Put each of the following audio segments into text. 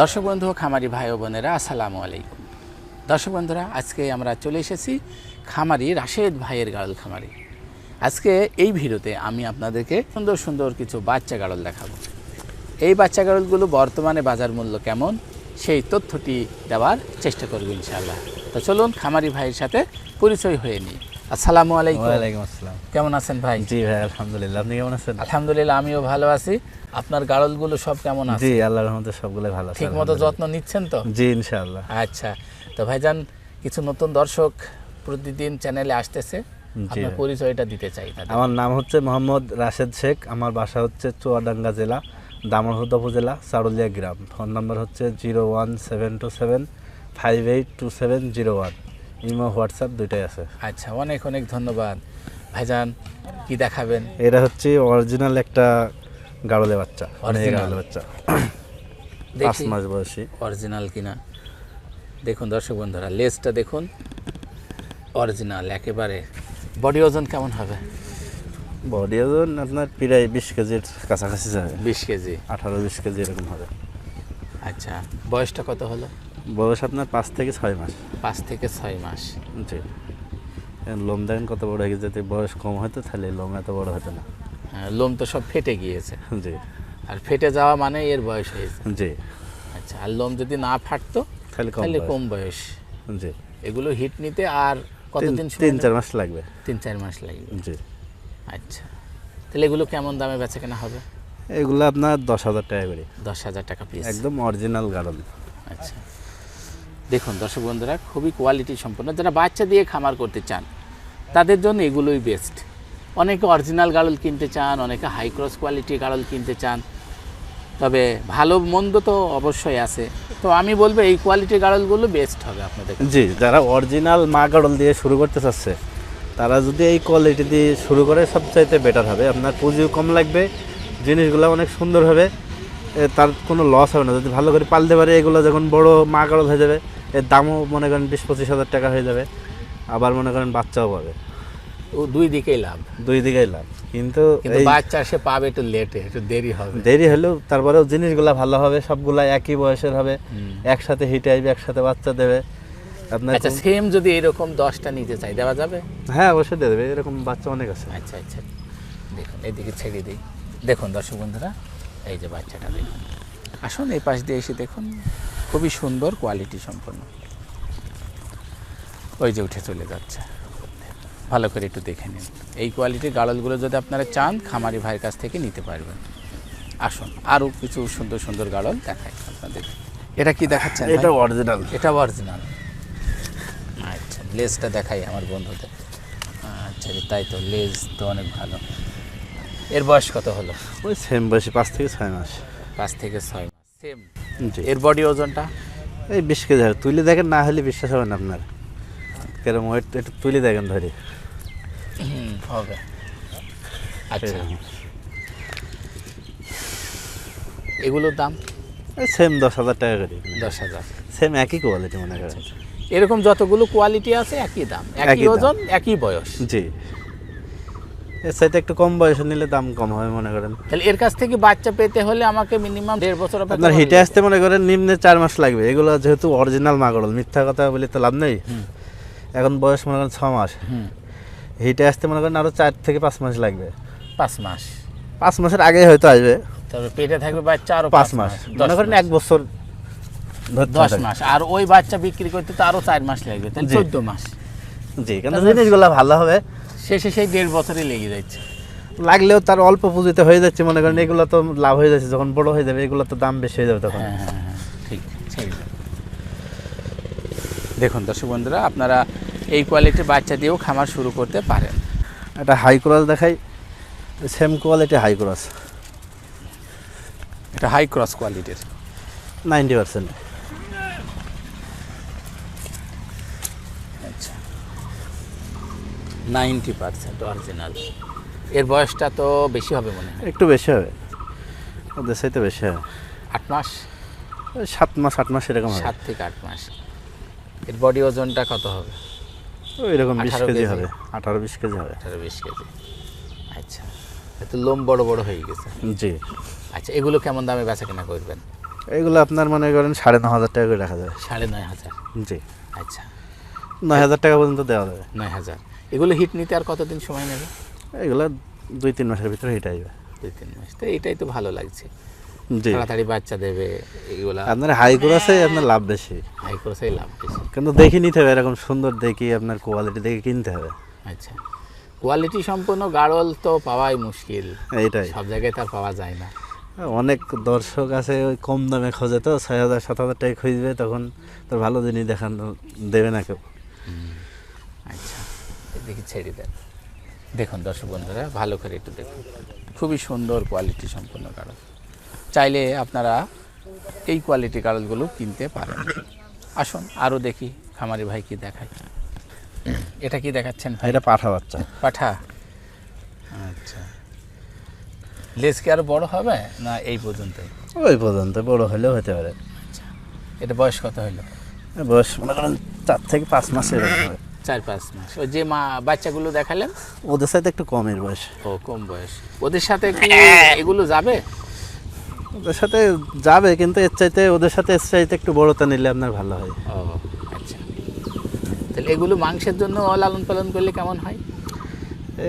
দর্শক বন্ধু, খামারি ভাই বোনেরা, আসসালামু আলাইকুম। দর্শক বন্ধুরা, আজকে আমরা চলে এসেছি খামারি রাশেদ ভাইয়ের গাড়ল খামারি। আজকে এই ভিডিওতে আমি আপনাদেরকে সুন্দর সুন্দর কিছু বাচ্চা গাড়ল দেখাবো। এই বাচ্চা গাড়লগুলো বর্তমানে বাজার মূল্য কেমন, সেই তথ্যটি দেওয়ার চেষ্টা করব ইনশাআল্লাহ। তো চলুন খামারি ভাইয়ের সাথে পরিচয় হয়ে নিই। আসসালামু আলাইকুম। ওয়ালাইকুম আসসালাম। কেমন আছেন ভাই? জি ভাই আলহামদুলিল্লাহ। আপনি কেমন আছেন? আলহামদুলিল্লাহ আমিও ভালো আছি। আপনার গাড়লগুলো সব কেমন আছে? জি আল্লাহর রহমতে সবগুলো ভালো আছে ঠিক মতো যত্ন নিচ্ছেন তো? জি ইনশাআল্লাহ। আচ্ছা তো ভাইজান কিছু নতুন দর্শক প্রতিদিন চ্যানেলে আসতেছে। আপনার পরিচয়টা দিতে চাই আমার নাম হচ্ছে মোহাম্মদ রাশেদ শেখ আমার বাসা হচ্ছে চুয়াডাঙ্গা জেলা দামরহুদা উপজেলা চারুলিয়া গ্রাম। ফোন নাম্বার হচ্ছে zero one seven two seven five eight two seven zero one imo WhatsApp দুইটাই আছে। আচ্ছা অনেক অনেক ধন্যবাদ। ভাইজান কি দেখাবেন? এটা হচ্ছে অরিজিনাল একটা গাড়লে বাচ্চা অনেক গাড়লে বাচ্চা। পাঁচ মাস বয়সী। অরিজিনাল কিনা। দেখুন দর্শক বন্ধুরা লেজটা দেখুন। অরিজিনাল একেবারে। বডি ওজন কেমন হবে? বডি ওজন আপনার প্রায় বিশ কেজির কাছাকাছি যাবে। বিশ কেজি। আঠারো বিশ কেজি এরকম হবে। আচ্ছা বয়সটা কত হলো? বয়স আপনার পাঁচ থেকে ছয় মাস। পাঁচ থেকে ছয় মাস। জি। লোম দেখেন কত বড় হয়ে গেছে যদি বয়স কম হতো তাহলে লোম এত বড় হতো না। হ্যাঁ, লোম তো সব ফেটে গিয়েছে। জি। আর ফেটে যাওয়া মানে এর বয়স হয়েছে জি। আচ্ছা আর লোম যদি না ফাটতো তাহলে কম তাহলে। কম বয়স। জি। এগুলো হিট নিতে আর কতদিন তিন চার মাস লাগবে। তিন চার মাস লাগবে। জি। আচ্ছা তাহলে এগুলো কেমন দামে বেচা কেনা হবে? এগুলো আপনার দশ হাজার টাকা করে। দশ হাজার টাকা পিস একদম অরিজিনাল গাড়ল আচ্ছা। দেখুন, দর্শক বন্ধুরা, খুবই কোয়ালিটি সম্পন্ন। যারা বাচ্চা দিয়ে খামার করতে চান, তাদের জন্য এগুলোই বেস্ট অনেকে অরিজিনাল গাড়ল কিনতে চান, অনেকে হাই ক্রস কোয়ালিটি গাড়ল কিনতে চান। তবে ভালো মন্দ তো অবশ্যই আছে। তো আমি বলব, এই কোয়ালিটির গাড়লগুলো বেস্ট হবে আপনাদের জি, যারা অরিজিনাল মা গাড়ল দিয়ে শুরু করতে চাচ্ছে, তারা যদি এই কোয়ালিটি দিয়ে শুরু করে, সবচাইতে বেটার হবে। আপনার পুঁজিও কম লাগবে, জিনিসগুলো অনেক সুন্দর হবে তার কোনো লস হবে না। যদি ভালো করে পালতে পারে, এগুলো যখন বড় মা গাড়ল হয়ে যাবে এর দামও মনে করেন বিশ পঁচিশ হাজার টাকা হয়ে যাবে আবার মনে করেন বাচ্চাও পাবে। ও দুই দিকেই লাভ। দুই দিকেই লাভ। কিন্তু বাচ্চা সে পাবে একটু লেটে একটু দেরি হবে। দেরি হলেও তারপরেও জিনিসগুলো ভালো হবে সবগুলা একই বয়সের হবে। একসাথে হিটে আসবে একসাথে বাচ্চা দেবে। আপনার আচ্ছা সেম যদি এরকম দশটা নিতে চাই দেওয়া যাবে? হ্যাঁ অবশ্যই দেবে এরকম বাচ্চা অনেক আছে। আচ্ছা আচ্ছা। দেখুন এদিকে ছেড়ে দিই। দেখুন দর্শক বন্ধুরা এই যে বাচ্চাটা দেখুন। আসুন এই পাশ দিয়ে এসে দেখুন। খুবই সুন্দর কোয়ালিটি সম্পন্ন। ওই যে উঠে চলে যাচ্ছে। ভালো করে একটু দেখে নিন। এই কোয়ালিটির গাড়লগুলো যদি আপনারা চান খামারি ভাইয়ের কাছ থেকে নিতে পারবেন। আসুন আরও কিছু সুন্দর সুন্দর গাড়ল দেখাই আপনাদের। এটা কি দেখাচ্ছেন এটা অরিজিনাল এটা অরিজিনাল আচ্ছা লেজটা দেখাই আমার বন্ধুদের। আচ্ছা তাই তো লেজ তো অনেক ভালো। এর বয়স কত হলো? ওই সেম বয়সী পাঁচ থেকে ছয় মাস। পাঁচ থেকে ছয় মাস। সেম এর বডি ওজনটা? এই বিশ কেজি হবে। তুলে দেখেন না হলে বিশ্বাস হবে না আপনার। কেরম ওয়েট একটু তুলে দেখেন ধরে। হবে। আচ্ছা। এগুলোর দাম? এই সেম দশ হাজার টাকা করে। দশ হাজার। সেম একই কোয়ালিটি মনে করেন। এরকম যতগুলো কোয়ালিটি আছে একই দাম। একই ওজন একই বয়স। জি। এর সাথে একটু কম বয়সে নিলে দাম কম হবে মনে করেন। তাহলে এর কাছ থেকে বাচ্চা পেতে হলে আমাকে মিনিমাম দেড় বছর আপনার হিটে আসতে মনে করেন নিম্নে চার মাস লাগবে। এগুলো যেহেতু অরিজিনাল মাগড়ল মিথ্যা কথা বলে তো লাভ নেই। এখন বয়স মনে করেন ছ মাস। হিটে আসতে মনে করেন আরও চার থেকে পাঁচ মাস লাগবে। পাঁচ মাস। পাঁচ মাসের আগে হয়তো আসবে। তবে পেটে থাকবে বাচ্চা আরও পাঁচ মাস। মনে করেন এক বছর দশ মাস। আর ওই বাচ্চা বিক্রি করতে তো আরও চার মাস লাগবে। তাহলে চোদ্দ মাস। জি কিন্তু জিনিসগুলো ভালো হবে। শেষে সেই দেড় বছরই লেগে যাচ্ছে। লাগলেও তার অল্প পুঁজিতে হয়ে যাচ্ছে মনে করেন এগুলো তো লাভ হয়ে যাচ্ছে যখন বড় হয়ে যাবে এগুলো তো দাম বেশি হয়ে যাবে তখন। হ্যাঁ হ্যাঁ হ্যাঁ ঠিক দেখুন দর্শক বন্ধুরা আপনারা এই কোয়ালিটির বাচ্চা দিয়েও খামার শুরু করতে পারেন। একটা হাই ক্রস দেখাই সেম কোয়ালিটি হাই ক্রস এটা হাই ক্রস কোয়ালিটির নাইনটি পার্সেন্ট আচ্ছা নাইনটি পার্সেন্ট অরিজিনাল এর বয়সটা তো বেশি হবে মনে হয়। একটু বেশি হবে। ওদের সাথে বেশি হবে। আট মাস? সাত মাস আট মাস এরকম সাত থেকে আট মাস। এর বডি ওজনটা কত হবে? ওই রকম বিশ 18 কেজি কেজি। হবে। আঠারো বিশ কেজি হবে। আঠারো বিশ কেজি। আচ্ছা। এত লোম বড় বড় হয়ে গেছে। জি। আচ্ছা এগুলো কেমন দামে বেচা কেনা করবেন? এগুলো আপনার মনে করেন সাড়ে ন হাজার টাকা করে রাখা যাবে সাড়ে নয় হাজার। জি। আচ্ছা। নয় হাজার টাকা পর্যন্ত দেওয়া যাবে। নয় হাজার। এগুলো হিট নিতে আর কতদিন সময় নেবে? এগুলো দুই তিন মাসের ভিতরে হিট আসবে। দুই তিন মাস। তো এইটাই তো ভালো লাগছে। তাড়াতাড়ি বাচ্চা দেবে এগুলা আপনার হাই ক্রসে আপনার লাভ বেশি। হাই ক্রসেই লাভ বেশি। কিন্তু দেখে নিতে হবে এরকম সুন্দর দেখি আপনার কোয়ালিটি দেখে কিনতে হবে। আচ্ছা। কোয়ালিটি সম্পন্ন গাড়ল তো পাওয়াই মুশকিল। এইটাই। সব জায়গায় তার পাওয়া যায় না। অনেক দর্শক আছে ওই কম দামে খোঁজে তো ছয় হাজার সাত হাজার টাকা খুঁজবে তখন তো ভালো জিনিস দেখানো দেবে না কেউ। আচ্ছা। এদিকে ছেড়ে দেন। দেখুন দর্শক বন্ধুরা ভালো করে একটু দেখুন। খুবই সুন্দর কোয়ালিটি সম্পন্ন কারণ চাইলে আপনারা এই কোয়ালিটি কারণগুলো কিনতে পারেন। আসুন আরও দেখি খামারি ভাই কি দেখায়। এটা কি দেখাচ্ছেন ভাই? এটা পাঠা বাচ্চা। পাঠা? আচ্ছা। লেস কি আরও বড় হবে? না এই পর্যন্ত ওই পর্যন্ত বড় হলেও হতে পারে। আচ্ছা। এটা বয়স কত হলো? বয়স মনে করেন চার থেকে পাঁচ মাস এরকম হবে। চার পাঁচ মাস। ওই যে মা বাচ্চাগুলো দেখালেন? ওদের সাথে একটু কমের বয়স। ও কম বয়স। ওদের সাথে কি এগুলো যাবে? ওদের সাথে যাবে কিন্তু এর চাইতে ওদের সাথে এর চাইতে একটু বড়তা নিলে আপনার ভালো হয়। ও আচ্ছা। তাহলে এগুলো মাংসের জন্য লালন পালন করলে কেমন হয়?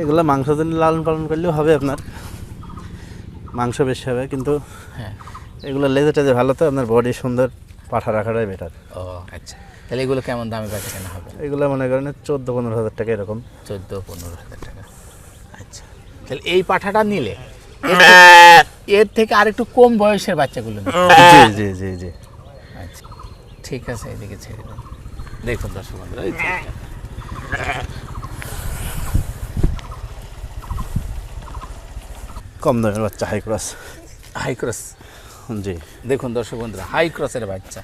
এগুলো মাংস জন্য লালন পালন করলেও হবে আপনার। মাংস বেশি হবে কিন্তু হ্যাঁ। এগুলো লেজে টেজে ভালো তো আপনার বডি সুন্দর। পাঠা রাখাটাই বেটার ও আচ্ছা। তাহলে এগুলো কেমন দামে বেচা কেনা হবে? এগুলো মনে করেন চোদ্দ পনেরো হাজার টাকা এরকম। চোদ্দ পনেরো হাজার টাকা। আচ্ছা। তাহলে এই পাঠাটা নিলে এর থেকে- এর আর একটু কম বয়সের বাচ্চাগুলো জি জি জি জি। আচ্ছা। ঠিক আছে এদিকে ছেড়ে দেন দেখুন দর্শক বন্ধুরা। কম দামের বাচ্চা হাই ক্রস হাই ক্রস জি। দেখুন দর্শক বন্ধুরা হাই ক্রসের বাচ্চা।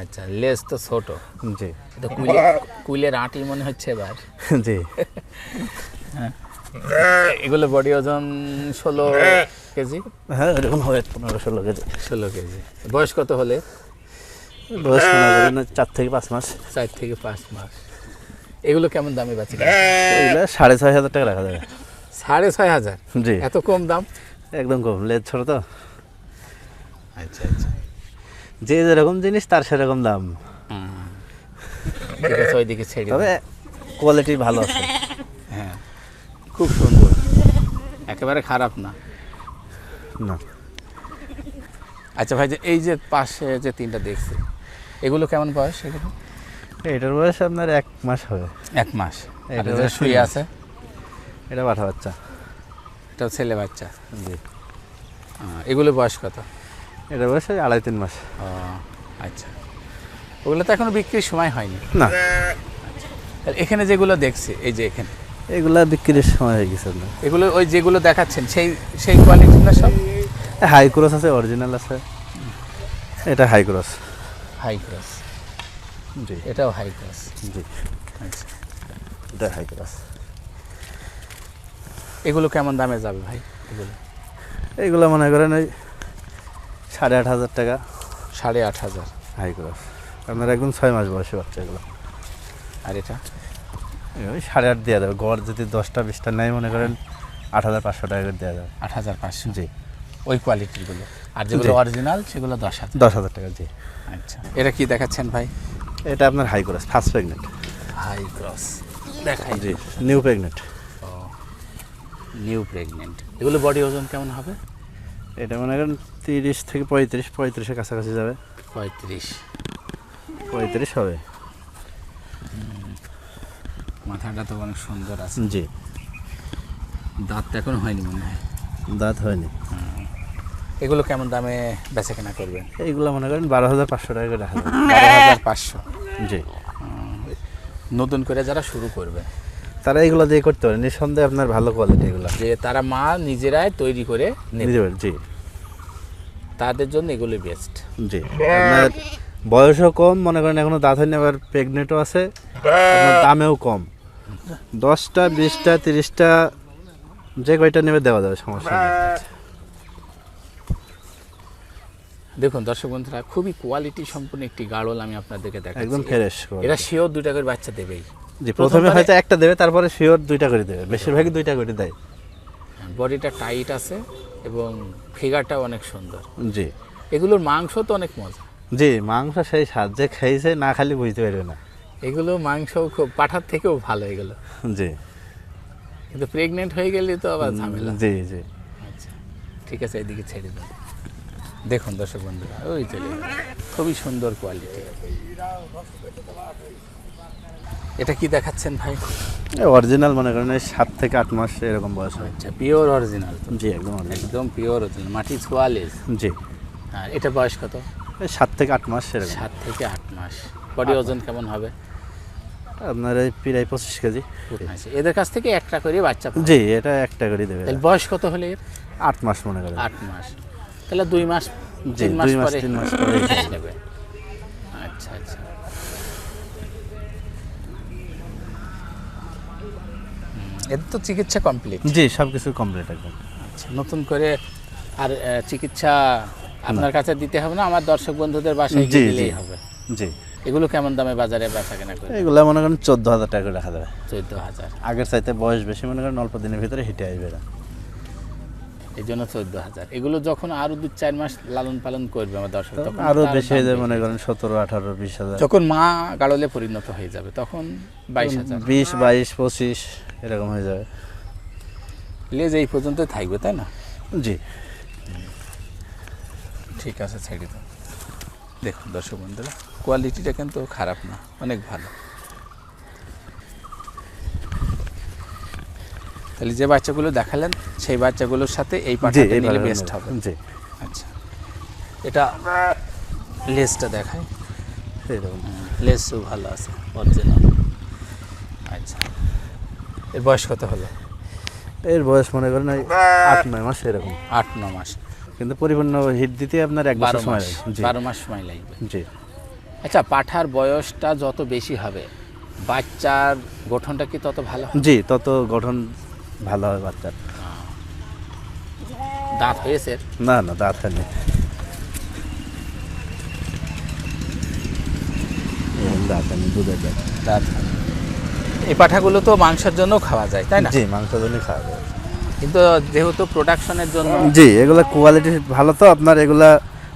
আচ্ছা লেস তো ছোট। জি। তো কুলের আঁটি মনে হচ্ছে এবার। জি। এগুলো বডি ওজন ষোলো কেজি? হ্যাঁ এরকম হবে পনেরো ষোলো কেজি। ষোলো কেজি। বয়স কত হলে? বয়স চার থেকে পাঁচ মাস। চার থেকে পাঁচ মাস। এগুলো কেমন দামে বাঁচি এগুলো সাড়ে ছয় হাজার টাকা রাখা যাবে। সাড়ে ছয় হাজার? জি। এত কম দাম? একদম কম লেজ ছোট তো। আচ্ছা আচ্ছা। যে যেরকম জিনিস তার সেরকম দাম। ঠিক আছে ওইদিকে ছেড়ে তবে কোয়ালিটি ভালো আছে। হ্যাঁ। খুব সুন্দর। একেবারে খারাপ না। না। আচ্ছা ভাই যে এই যে পাশে যে তিনটা দেখছি এগুলো কেমন বয়স এগুলো এটার বয়স আপনার এক মাস হবে। এক মাস। এটা শুয়ে আছে? এটা পাঠা বাচ্চা। এটা ছেলে বাচ্চা। জি। এগুলো বয়স কত? এটার বয়স আড়াই তিন মাস। আচ্ছা। ওগুলো তো এখনও বিক্রির সময় হয়নি। না। এখানে যেগুলো দেখছি এই যে এখানে। এগুলা বিক্রির সময় হয়ে গেছে এগুলো ওই যেগুলো দেখাচ্ছেন সেই সেই কোয়ালিটি না সব? হাই ক্রস আছে অরিজিনাল আছে। এটা হাই ক্রস হাই ক্রস জি। এটাও হাই ক্রস জি। আচ্ছা। এটা হাই ক্রস এগুলো কেমন দামে যাবে ভাই? এগুলো? এইগুলো মনে করেন ওই সাড়ে আট হাজার টাকা। সাড়ে আট হাজার। High cross. আপনার একদম ছয় মাস বয়সী বাচ্চা এগুলো। আর এটা? ওই সাড়ে আট দেওয়া যাবে। গড় যদি দশটা বিশটা নেয় মনে করেন আট হাজার পাঁচশো টাকা করে দেওয়া যাবে। আট হাজার পাঁচশো? জি। ওই কোয়ালিটিগুলো আর যেগুলো অরিজিনাল সেগুলো দশ হাজার। দশ হাজার টাকা জি। আচ্ছা। এটা কি দেখাচ্ছেন ভাই? এটা আপনার high cross first pregnant high cross দেখাই। জি নিউ প্রেগনেন্ট নিউ প্রেগনেন্ট এগুলো বডি ওজন কেমন হবে? এটা মনে করেন তিরিশ থেকে পঁয়ত্রিশ পঁয়ত্রিশের কাছাকাছি যাবে। পঁয়ত্রিশ। পঁয়ত্রিশ হবে। মাথাটা তো অনেক সুন্দর আছে। জি। দাঁত তো এখন হয়নি মনে হয়। দাঁত হয়নি। এগুলো কেমন দামে বেচা কেনা করবেন? এইগুলো মনে করেন বারো হাজার পাঁচশো টাকা করে রাখা বারো হাজার পাঁচশো। জি। নতুন করে যারা শুরু করবে। তারা এইগুলো দিয়ে করতে পারে। নিঃসন্দেহে আপনার ভালো কোয়ালিটি এগুলো। যে তারা মা নিজেরাই তৈরি করে নিতে পারে জি। তাদের জন্য এগুলি বেস্ট জি আপনার বয়সও কম মনে করেন এখনও দাঁত হয়নি আবার প্রেগনেন্টও আছে দামেও কম। দশটা বিশটা তিরিশটা যে কয়টা নেবে দেওয়া যাবে সমস্যা নেই। দেখুন দর্শক বন্ধুরা খুবই কোয়ালিটি সম্পূর্ণ একটি গাড়ল আমি আপনাদেরকে দেখাচ্ছি। একদম ফ্রেশ এরা শিওর দুইটা করে বাচ্চা দেবেই। জি প্রথমে হয়তো একটা দেবে তারপরে শিওর দুইটা করে দেবে বেশিরভাগই দুইটা করে দেয়। বডিটা টাইট আছে এবং ফিগারটাও অনেক সুন্দর। জি। এগুলোর মাংস তো অনেক মজা। জি মাংস সেই স্বাদ যে খেয়েছে না খালি বুঝতে পারবে না। এগুলো মাংস খুব পাঠার থেকেও ভালো এগুলো। জি। কিন্তু প্রেগনেন্ট হয়ে গেলে তো আবার ঝামেলা। জি জি। আচ্ছা ঠিক আছে এদিকে ছেড়ে দেন দেখুন দর্শক বন্ধুরা ওই চলে খুবই সুন্দর কোয়ালিটি এটা কি দেখাচ্ছেন ভাই? অরিজিনাল মনে করেন সাত থেকে আট মাস এরকম বয়স হয়। আচ্ছা পিওর অরিজিনাল জি একদম একদম পিওর অরিজিনাল মাটি ছোয়ালিশ জি। আর এটা বয়স কত? সাত থেকে আট মাস এরকম। সাত থেকে আট মাস। বডি ওজন কেমন হবে? আপনার এই প্রায় পঁচিশ কেজি। এদের কাছ থেকে একটা করে বাচ্চা। জি এটা একটা করে দেবে। তাহলে বয়স কত হলে এর? আট মাস মনে করেন। আট মাস। তাহলে দুই মাস তিন দুই মাস, পরে তিন মাস পরে খেয়ে নেবে আচ্ছা আচ্ছা এর তো চিকিৎসা কমপ্লিট জি সব কিছু কমপ্লিট একদম। আচ্ছা নতুন করে আর চিকিৎসা আপনার কাছে দিতে হবে না আমার দর্শক বন্ধুদের বাসায় গিয়ে দিলেই হবে। জি। এগুলো কেমন দামে বাজারে বেচা কেনা করে? এগুলো মনে করেন চোদ্দ হাজার টাকা করে রাখা যাবে। চোদ্দ হাজার। আগের চাইতে বয়স বেশি মনে করেন অল্প দিনের ভিতরে হিটে আসবে না এই জন্য চোদ্দ হাজার। এগুলো যখন আরও দু চার মাস লালন পালন করবে আমার দর্শক তখন আরও বেশি হয়ে যাবে মনে করেন সতেরো আঠারো বিশ হাজার। যখন মা গাড়লে পরিণত হয়ে যাবে তখন বাইশ হাজার। বিশ বাইশ পঁচিশ এরকম হয়ে যাবে। লেজ এই পর্যন্ত থাকবে তাই না? জি। ঠিক আছে ছেড়ে দাও। দেখুন দর্শক বন্ধুরা কোয়ালিটিটা কিন্তু খারাপ না অনেক ভালো। তাহলে যে বাচ্চাগুলো দেখালেন সেই বাচ্চাগুলোর সাথে এই জি পাঠাটা নিলে বেস্ট হবে। জি। আচ্ছা। এটা লেজটা দেখায় এরকম লেসও ভালো আছে অরিজিনাল আচ্ছা। এর বয়স কত হলো? এর বয়স মনে করেন ওই আট নয় মাস এরকম। আট ন মাস। কিন্তু পরিপূর্ণ হিট দিতে আপনার এক বারো সময় লাগবে। বারো মাস সময় লাগবে। জি। আচ্ছা পাঠার বয়সটা যত বেশি হবে বাচ্চার গঠনটা কি তত ভালো জি তত গঠন ভালো হবে বাচ্চার। দাঁত হয়েছে না না দাঁত হয়নি। দাঁত হয়নি দুধের দাঁত। দাঁত হয়। এই পাঠাগুলো তো মাংসের জন্য খাওয়া যায় তাই না? জি মাংসের জন্য খাওয়া যায়। কিন্তু যেহেতু প্রোডাকশনের জন্য জি এগুলা কোয়ালিটি ভালো তো আপনার এগুলা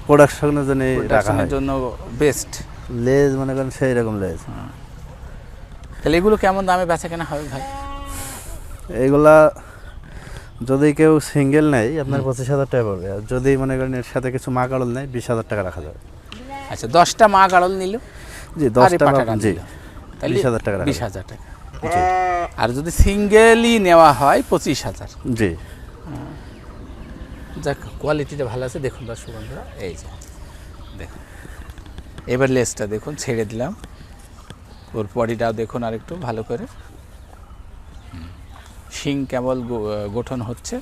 প্রোডাকশনের জন্য রাখা হয়। জন্য বেস্ট লেজ মনে করেন সেই রকম লেজ তাহলে এগুলো কেমন দামে বেচা কেনা হবে ভাই? এগুলা যদি কেউ সিঙ্গেল নেয় আপনার পঁচিশ হাজার টাকা পড়বে। আর যদি মনে করেন এর সাথে কিছু মা কাড়ল নেয় বিশ হাজার টাকা রাখা যাবে। আচ্ছা দশটা মা গাড়ল নিল? জি দশটা জি বিশ হাজার টাকা বিশ হাজার টাকা। আর যদি সিঙ্গেলই নেওয়া হয় পঁচিশ হাজার। জি। যাক কোয়ালিটিটা ভালো আছে। দেখুন দর্শক বন্ধুরা এই যে দেখুন। এবার লেসটা দেখুন ছেড়ে দিলাম। ওর বডিটাও দেখুন আরেকটু ভালো করে। শিং কেবল গঠন হচ্ছে।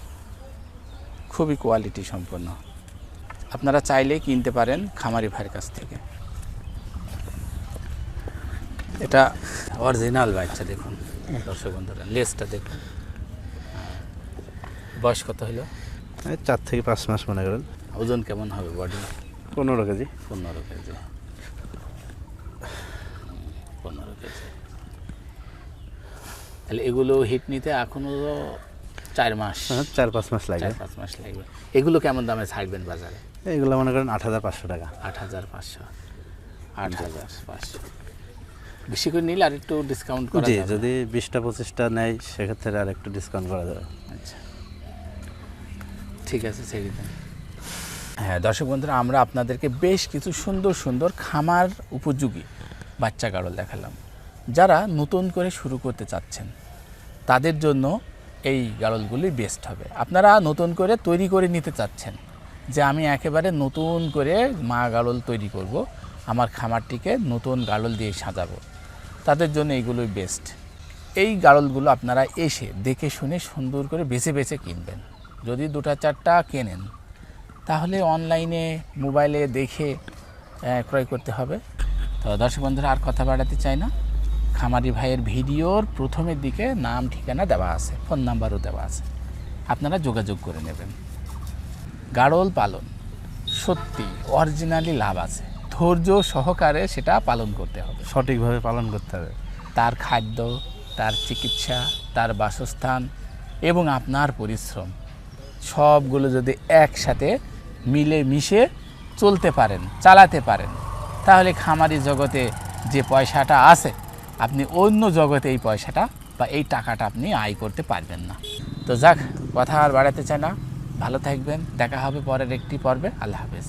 খুবই কোয়ালিটি সম্পন্ন আপনারা চাইলেই কিনতে পারেন খামারি ভাইয়ের কাছ থেকে। এটা অরিজিনাল বাচ্চা দেখুন। দর্শক বন্ধুরা লেসটা দেখুন। বয়স কত হলো? এই চার থেকে পাঁচ মাস মনে করেন। ওজন কেমন হবে বডি পনেরো কেজি। পনেরো কেজি। পনেরো কেজি। তাহলে এগুলো হিট নিতে এখনও চার মাস। হ্যাঁ, চার পাঁচ মাস লাগে। চার পাঁচ মাস লাগবে। এগুলো কেমন দামে ছাড়বেন বাজারে? এগুলো মনে করেন আট হাজার পাঁচশো টাকা। আট হাজার পাঁচশো। আট হাজার পাঁচশো। বেশি করে নিলে আর একটু ডিসকাউন্ট করা জি যাবে। যদি বিশটা পঁচিশটা নেয় সেক্ষেত্রে আর একটু ডিসকাউন্ট করা যাবে। আচ্ছা। ঠিক আছে ছেড়ে দেন। হ্যাঁ দর্শক বন্ধুরা আমরা আপনাদেরকে বেশ কিছু সুন্দর সুন্দর খামার উপযোগী বাচ্চা গাড়ল দেখালাম। যারা নতুন করে শুরু করতে চাচ্ছেন তাদের জন্য এই গাড়লগুলি বেস্ট হবে। আপনারা নতুন করে তৈরি করে নিতে চাচ্ছেন যে আমি একেবারে নতুন করে মা গাড়ল তৈরি করব আমার খামারটিকে নতুন গাড়ল দিয়ে সাজাবো। তাদের জন্য এইগুলোই বেস্ট এই গাড়লগুলো আপনারা এসে দেখে শুনে সুন্দর করে বেছে বেছে কিনবেন। যদি দুটা চারটা কেনেন, তাহলে অনলাইনে মোবাইলে দেখে ক্রয় করতে হবে। তো দর্শক বন্ধুরা, আর কথা বাড়াতে চাই না। খামারি ভাইয়ের ভিডিওর প্রথমের দিকে নাম, ঠিকানা দেওয়া আছে, ফোন নাম্বারও দেওয়া আছে। আপনারা যোগাযোগ করে নেবেন। গাড়ল পালন, সত্যি অরিজিনালি লাভ আছে। ধৈর্য সহকারে সেটা পালন করতে হবে। সঠিকভাবে পালন করতে হবে। তার খাদ্য তার চিকিৎসা তার বাসস্থান এবং আপনার পরিশ্রম সবগুলো যদি একসাথে মিলে মিশে চলতে পারেন চালাতে পারেন তাহলে খামারি জগতে যে পয়সাটা আছে আপনি অন্য জগতে এই পয়সাটা বা এই টাকাটা আপনি আয় করতে পারবেন না। তো যাক কথা আর বাড়াতে চাই না। ভালো থাকবেন দেখা হবে পরের একটি পর্বে। আল্লাহ হাফেজ।